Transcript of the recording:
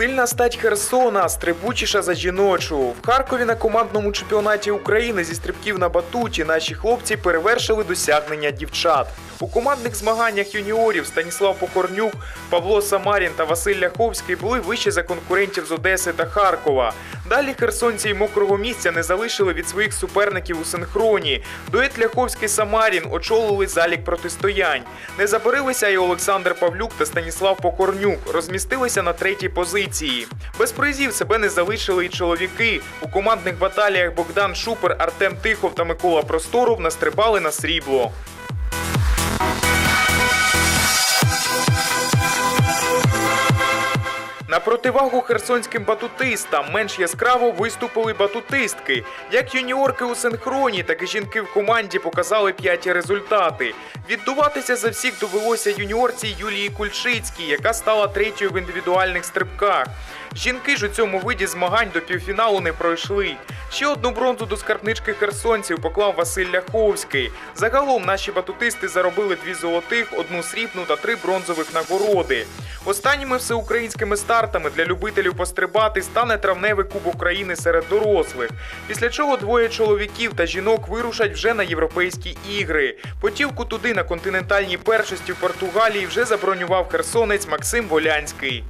Сильна стать Херсона, стрибучіша за жіночу. В Харкові на командному чемпіонаті України зі стрибків на батуті наші хлопці перевершили досягнення дівчат. У командних змаганнях юніорів Станіслав Покорнюк, Павло Самарін та Василь Ляховський були вище за конкурентів з Одеси та Харкова. Далі херсонці й мокрого місця не залишили від своїх суперників у синхроні. Дует Ляховський Самарін очолили залік протистоянь. Не забарилися і Олександр Павлюк та Станіслав Покорнюк. Розмістилися на третій позиції. Без призів себе не залишили і чоловіки. У командних баталіях Богдан Шупер, Артем Тихов та Микола Просторов настрибали на срібло. Противагу херсонським батутистам менш яскраво виступили батутистки. Як юніорки у синхроні, так і жінки в команді показали п'яті результати. Віддуватися за всіх довелося юніорці Юлії Кульшицькій, яка стала третьою в індивідуальних стрибках. Жінки ж у цьому виді змагань до півфіналу не пройшли. Ще одну бронзу до скарбнички херсонців поклав Василь Ляховський. Загалом наші батутисти заробили дві золотих, одну срібну та три бронзових нагороди. Останніми всеукраїнськими стартами для любителів пострибати стане травневий кубок України серед дорослих. Після чого двоє чоловіків та жінок вирушать вже на європейські ігри. Потівку туди на континентальній першості в Португалії вже забронював херсонець Максим Волянський.